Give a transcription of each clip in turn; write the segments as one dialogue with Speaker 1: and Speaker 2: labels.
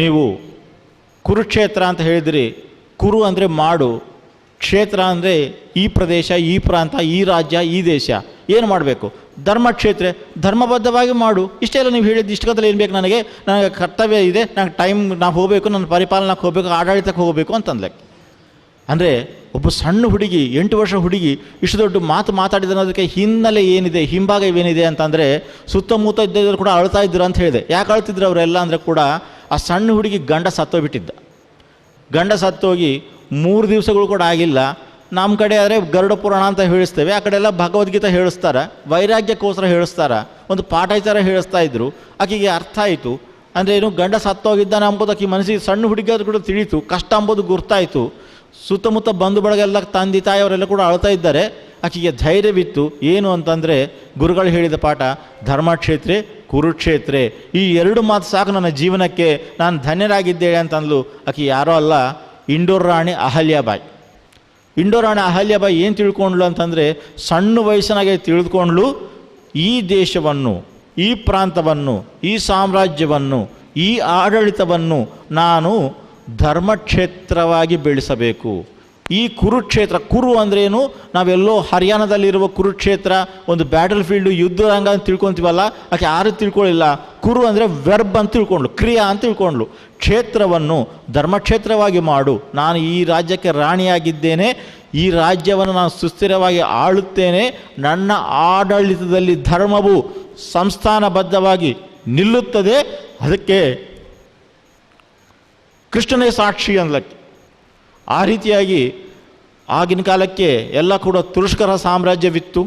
Speaker 1: ನೀವು ಕುರುಕ್ಷೇತ್ರ ಅಂತ ಹೇಳಿದ್ರಿ. ಕುರು ಅಂದರೆ ಮಾಡು. ಕ್ಷೇತ್ರ ಅಂದರೆ ಈ ಪ್ರದೇಶ, ಈ ಪ್ರಾಂತ, ಈ ರಾಜ್ಯ, ಈ ದೇಶ. ಏನು ಮಾಡಬೇಕು? ಧರ್ಮಕ್ಷೇತ್ರ ಧರ್ಮಬದ್ಧವಾಗಿ ಮಾಡು. ಇಷ್ಟೆಲ್ಲ ನೀವು ಹೇಳಿದ್ದು ಇಷ್ಟಕದಲ್ಲಿ ಏನು ಬೇಕು ನನಗೆ? ನನಗೆ ಕರ್ತವ್ಯ ಇದೆ ನನಗೆ ಟೈಮ್ ನಾವು ಹೋಗಬೇಕು, ನನ್ನ ಪರಿಪಾಲನಕ್ಕೆ ಹೋಗಬೇಕು, ಆಡಳಿತಕ್ಕೆ ಹೋಗಬೇಕು ಅಂತಂದ್ಲೆ. ಅಂದರೆ ಒಬ್ಬ ಸಣ್ಣ ಹುಡುಗಿ, ಎಂಟು ವರ್ಷ ಹುಡುಗಿ, ಇಷ್ಟು ದೊಡ್ಡ ಮಾತು ಮಾತಾಡಿದ ಅನ್ನೋದಕ್ಕೆ ಹಿನ್ನೆಲೆ ಏನಿದೆ, ಹಿಂಭಾಗ ಏನಿದೆ ಅಂತಂದರೆ ಸುತ್ತಮುತ್ತ ಇದ್ದಿದ್ರು ಕೂಡ ಅಳ್ತಾ ಇದ್ದರು ಅಂತ ಹೇಳಿದೆ. ಯಾಕೆ ಅಳ್ತಿದ್ರು ಅವರೆಲ್ಲ ಅಂದರೆ ಕೂಡ ಆ ಸಣ್ಣ ಹುಡುಗಿ ಗಂಡ ಸತ್ತೋಗ್ಬಿಟ್ಟಿದ್ದ. ಗಂಡ ಸತ್ತೋಗಿ ಮೂರು ದಿವಸಗಳು ಕೂಡ ಆಗಿಲ್ಲ. ನಮ್ಮ ಕಡೆ ಆದರೆ ಗರುಡ ಪುರಾಣ ಅಂತ ಹೇಳಿಸ್ತೇವೆ. ಆ ಕಡೆ ಎಲ್ಲ ಭಗವದ್ಗೀತೆ ಹೇಳಿಸ್ತಾರೆ. ವೈರಾಗ್ಯಕ್ಕೋಸ್ಕರ ಹೇಳಿಸ್ತಾರೆ. ಒಂದು ಪಾಠಾಚಾರ ಹೇಳಿಸ್ತಾ ಇದ್ರು. ಆಕೆಗೆ ಅರ್ಥ ಆಯಿತು. ಅಂದರೆ ಏನು ಗಂಡ ಸತ್ತೋಗಿದ್ದಾನೆ ಅಂಬೋದು ಆಕೆ ಮನಸ್ಸಿಗೆ ಸಣ್ಣ ಹುಡುಗಿ ಅದು ಕೂಡ ತಿಳಿಯಿತು ಕಷ್ಟ ಅಂಬೋದು ಗುರ್ತಾಯಿತು. ಸುತ್ತಮುತ್ತ ಬಂಧು ಬಳಗೆಲ್ಲ ತಂದೆ ತಾಯಿಯವರೆಲ್ಲ ಕೂಡ ಅಳ್ತಾ ಇದ್ದಾರೆ. ಆಕೆಗೆ ಧೈರ್ಯವಿತ್ತು. ಏನು ಅಂತಂದರೆ ಗುರುಗಳು ಹೇಳಿದ ಪಾಠ, ಧರ್ಮಕ್ಷೇತ್ರೆ ಕುರುಕ್ಷೇತ್ರೆ, ಈ ಎರಡು ಮಾತು ಸಾಕು ನನ್ನ ಜೀವನಕ್ಕೆ, ನಾನು ಧನ್ಯರಾಗಿದ್ದೇನೆ ಅಂತಂದ್ಲು ಆಕೆ ಯಾರೋ ಅಲ್ಲ, ಇಂಡೋರ್ ರಾಣಿ ಅಹಲ್ಯಾಬಾಯಿ ಇಂಡೋರ್ ರಾಣಿ ಅಹಲ್ಯಾಬಾಯಿ ಏನು ತಿಳ್ಕೊಂಡ್ಲು ಅಂತಂದರೆ, ಸಣ್ಣ ವಯಸ್ಸಿನಾಗೆ ತಿಳಿದುಕೊಂಡ್ಲು ಈ ದೇಶವನ್ನು, ಈ ಪ್ರಾಂತವನ್ನು, ಈ ಸಾಮ್ರಾಜ್ಯವನ್ನು, ಈ ಆಡಳಿತವನ್ನು ನಾನು ಧರ್ಮಕ್ಷೇತ್ರವಾಗಿ ಬೆಳೆಸಬೇಕು. ಈ ಕುರುಕ್ಷೇತ್ರ, ಕುರು ಅಂದ್ರೇನು? ನಾವೆಲ್ಲೋ ಹರಿಯಾಣದಲ್ಲಿರುವ ಕುರುಕ್ಷೇತ್ರ, ಒಂದು ಬ್ಯಾಟಲ್ ಫೀಲ್ಡು ಯುದ್ಧ ರಂಗ ಅಂತ ತಿಳ್ಕೊಂತೀವಲ್ಲ, ಆಕೆ ಯಾರು ತಿಳ್ಕೊಳ್ಳಿಲ್ಲ ಕುರು ಅಂದರೆ ವೆರ್ಬ್ ಅಂತ ತಿಳ್ಕೊಂಡ್ಲು ಕ್ರಿಯಾ ಅಂತ ತಿಳ್ಕೊಂಡ್ಲು ಕ್ಷೇತ್ರವನ್ನು ಧರ್ಮಕ್ಷೇತ್ರವಾಗಿ ಮಾಡು. ನಾನು ಈ ರಾಜ್ಯಕ್ಕೆ ರಾಣಿಯಾಗಿದ್ದೇನೆ, ಈ ರಾಜ್ಯವನ್ನು ನಾನು ಸುಸ್ಥಿರವಾಗಿ ಆಳುತ್ತೇನೆ, ನನ್ನ ಆಡಳಿತದಲ್ಲಿ ಧರ್ಮವು ಸಂಸ್ಥಾನಬದ್ಧವಾಗಿ ನಿಲ್ಲುತ್ತದೆ. ಅದಕ್ಕೆ ಕೃಷ್ಣನೇ ಸಾಕ್ಷಿ ಅಂದ್ಲಕ್ಕೆ. ಆ ರೀತಿಯಾಗಿ ಆಗಿನ ಕಾಲಕ್ಕೆ ಎಲ್ಲ ಕೂಡ ತುರುಷ್ಕರ ಸಾಮ್ರಾಜ್ಯವಿತ್ತು.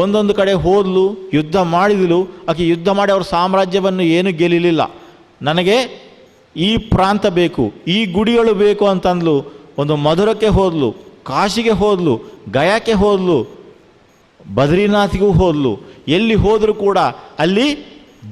Speaker 1: ಒಂದೊಂದು ಕಡೆ ಹೋದ್ಲು, ಯುದ್ಧ ಮಾಡಿದಲು. ಆಕೆ ಯುದ್ಧ ಮಾಡಿ ಅವ್ರ ಸಾಮ್ರಾಜ್ಯವನ್ನು ಏನು ಗೆಲ್ಲಲಿಲ್ಲ. ನನಗೆ ಈ ಪ್ರಾಂತ ಬೇಕು, ಈ ಗುಡಿಗಳು ಬೇಕು ಅಂತಂದ್ಲು. ಒಂದು ಮಧುರಕ್ಕೆ ಹೋದ್ಲು, ಕಾಶಿಗೆ ಹೋದ್ಲು, ಗಯಾಕ್ಕೆ ಹೋದ್ಲು, ಬದ್ರಿನಾಥಿಗೂ ಹೋದ್ಲು. ಎಲ್ಲಿ ಹೋದರೂ ಕೂಡ ಅಲ್ಲಿ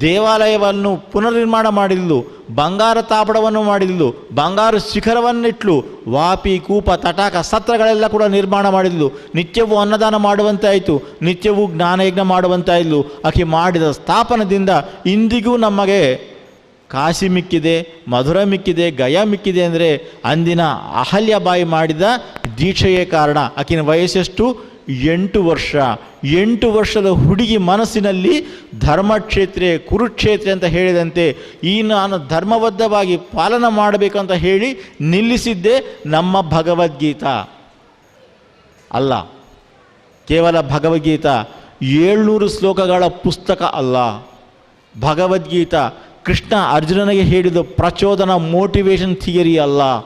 Speaker 1: ದೇವಾಲಯವನ್ನು ಪುನರ್ನಿರ್ಮಾಣ ಮಾಡಿದ್ಲು, ಬಂಗಾರ ತಾಪಡವನ್ನು ಮಾಡಿದ್ಲು, ಬಂಗಾರ ಶಿಖರವನ್ನಿಟ್ಲು, ವಾಪಿ ಕೂಪ ತಟಾಕ ಸತ್ರಗಳೆಲ್ಲ ಕೂಡ ನಿರ್ಮಾಣ ಮಾಡಿದ್ಲು. ನಿತ್ಯವೂ ಅನ್ನದಾನ ಮಾಡುವಂತಾಯಿತು ನಿತ್ಯವೂ ಜ್ಞಾನಯಜ್ಞ ಮಾಡುವಂತಾಯಿದ್ಲು ಆಕೆ ಮಾಡಿದ ಸ್ಥಾಪನದಿಂದ ಇಂದಿಗೂ ನಮಗೆ ಕಾಶಿ ಮಿಕ್ಕಿದೆ, ಮಧುರ ಮಿಕ್ಕಿದೆ, ಗಯಾ ಮಿಕ್ಕಿದೆ ಅಂದರೆ ಅಂದಿನ ಅಹಲ್ಯಬಾಯಿ ಮಾಡಿದ ದೀಕ್ಷೆಯೇ ಕಾರಣ. ಆಕಿನ ವಯಸ್ಸೆಷ್ಟು? ಎಂಟು ವರ್ಷ, ಎಂಟು ವರ್ಷದ ಹುಡುಗಿ ಮನಸ್ಸಿನಲ್ಲಿ ಧರ್ಮಕ್ಷೇತ್ರ, ಕುರುಕ್ಷೇತ್ರ ಅಂತ ಹೇಳಿದಂತೆ ಈ ನಾನು ಧರ್ಮಬದ್ಧವಾಗಿ ಪಾಲನ ಮಾಡಬೇಕಂತ ಹೇಳಿ ನಿಲ್ಲಿಸಿದ್ದೇ ನಮ್ಮ ಭಗವದ್ಗೀತಾ. ಅಲ್ಲ, ಕೇವಲ ಭಗವದ್ಗೀತಾ, ಏಳ್ನೂರು ಶ್ಲೋಕಗಳ ಪುಸ್ತಕ ಅಲ್ಲ. ಭಗವದ್ಗೀತಾ, ಕೃಷ್ಣ ಅರ್ಜುನನಿಗೆ ಹೇಳಿದ ಪ್ರಚೋದನ ಮೋಟಿವೇಶನ್ ಥಿಯರಿ ಅಲ್ಲ.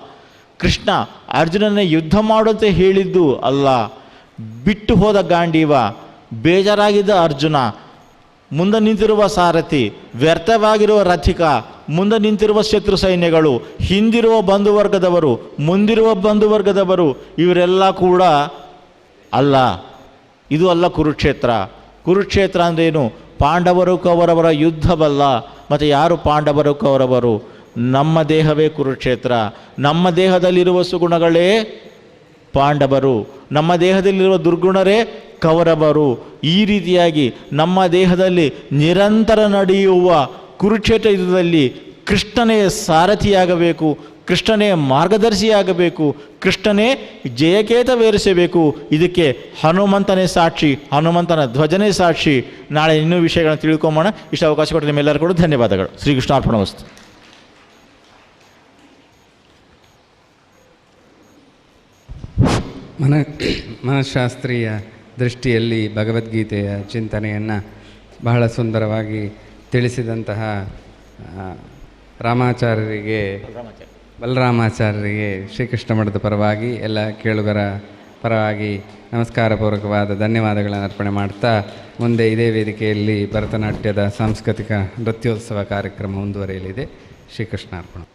Speaker 1: ಕೃಷ್ಣ ಅರ್ಜುನನ ಯುದ್ಧ ಮಾಡುವಂತೆ ಹೇಳಿದ್ದು ಅಲ್ಲ. ಬಿಟ್ಟು ಹೋದ ಗಾಂಡೀವ, ಬೇಜಾರಾಗಿದ್ದ ಅರ್ಜುನ, ಮುಂದೆ ನಿಂತಿರುವ ಸಾರಥಿ, ವ್ಯರ್ಥವಾಗಿರುವ ರಥಿಕ, ಮುಂದೆ ನಿಂತಿರುವ ಶತ್ರು ಸೈನ್ಯಗಳು, ಹಿಂದಿರುವ ಬಂಧುವರ್ಗದವರು, ಮುಂದಿರುವ ಬಂಧುವರ್ಗದವರು, ಇವರೆಲ್ಲ ಕೂಡ ಅಲ್ಲ. ಇದು ಅಲ್ಲ ಕುರುಕ್ಷೇತ್ರ. ಕುರುಕ್ಷೇತ್ರ ಅಂದ್ರೇನು? ಪಾಂಡವರು ಕೌರವರ ಯುದ್ಧವಲ್ಲ. ಮತ್ತು ಯಾರು ಪಾಂಡವರು ಕೌರವರು? ನಮ್ಮ ದೇಹವೇ ಕುರುಕ್ಷೇತ್ರ. ನಮ್ಮ ದೇಹದಲ್ಲಿರುವ ಸುಗುಣಗಳೇ ಪಾಂಡವರು. ನಮ್ಮ ದೇಹದಲ್ಲಿರುವ ದುರ್ಗುಣರೇ ಕೌರವರು. ಈ ರೀತಿಯಾಗಿ ನಮ್ಮ ದೇಹದಲ್ಲಿ ನಿರಂತರ ನಡೆಯುವ ಕುರುಕ್ಷೇತ್ರ ಯುದ್ಧದಲ್ಲಿ ಕೃಷ್ಣನೇ ಸಾರಥಿಯಾಗಬೇಕು, ಕೃಷ್ಣನೇ ಮಾರ್ಗದರ್ಶಿಯಾಗಬೇಕು, ಕೃಷ್ಣನೇ ಜಯಕೇತವೇರಿಸಬೇಕು. ಇದಕ್ಕೆ ಹನುಮಂತನೇ ಸಾಕ್ಷಿ, ಹನುಮಂತನ ಧ್ವಜನೇ ಸಾಕ್ಷಿ. ನಾಳೆ ಇನ್ನೂ ವಿಷಯಗಳನ್ನು ತಿಳ್ಕೊಂಬೋಣ ಇಷ್ಟು ಅವಕಾಶ ಕೊಟ್ಟು ನಿಮ್ಮೆಲ್ಲರೂ ಕೂಡ ಧನ್ಯವಾದಗಳು. ಶ್ರೀಕೃಷ್ಣ ಅರ್ಪಣ ವಸ್ತು
Speaker 2: ಮನ, ಮನಃಶಾಸ್ತ್ರೀಯ ದೃಷ್ಟಿಯಲ್ಲಿ ಭಗವದ್ಗೀತೆಯ ಚಿಂತನೆಯನ್ನು ಬಹಳ ಸುಂದರವಾಗಿ ತಿಳಿಸಿದಂತಹ ರಾಮಾಚಾರ್ಯರಿಗೆ, ಬಲರಾಮಾಚಾರ್ಯರಿಗೆ ಶ್ರೀಕೃಷ್ಣ ಮಠದ ಪರವಾಗಿ ಎಲ್ಲ ಕೇಳುಗರ ಪರವಾಗಿ ನಮಸ್ಕಾರಪೂರ್ವಕವಾದ ಧನ್ಯವಾದಗಳನ್ನು ಅರ್ಪಣೆ ಮಾಡ್ತಾ, ಮುಂದೆ ಇದೇ ವೇದಿಕೆಯಲ್ಲಿ ಭರತನಾಟ್ಯದ ಸಾಂಸ್ಕೃತಿಕ ನೃತ್ಯೋತ್ಸವ ಕಾರ್ಯಕ್ರಮ ಮುಂದುವರಿಯಲಿದೆ. ಶ್ರೀಕೃಷ್ಣ ಅರ್ಪಣೆ.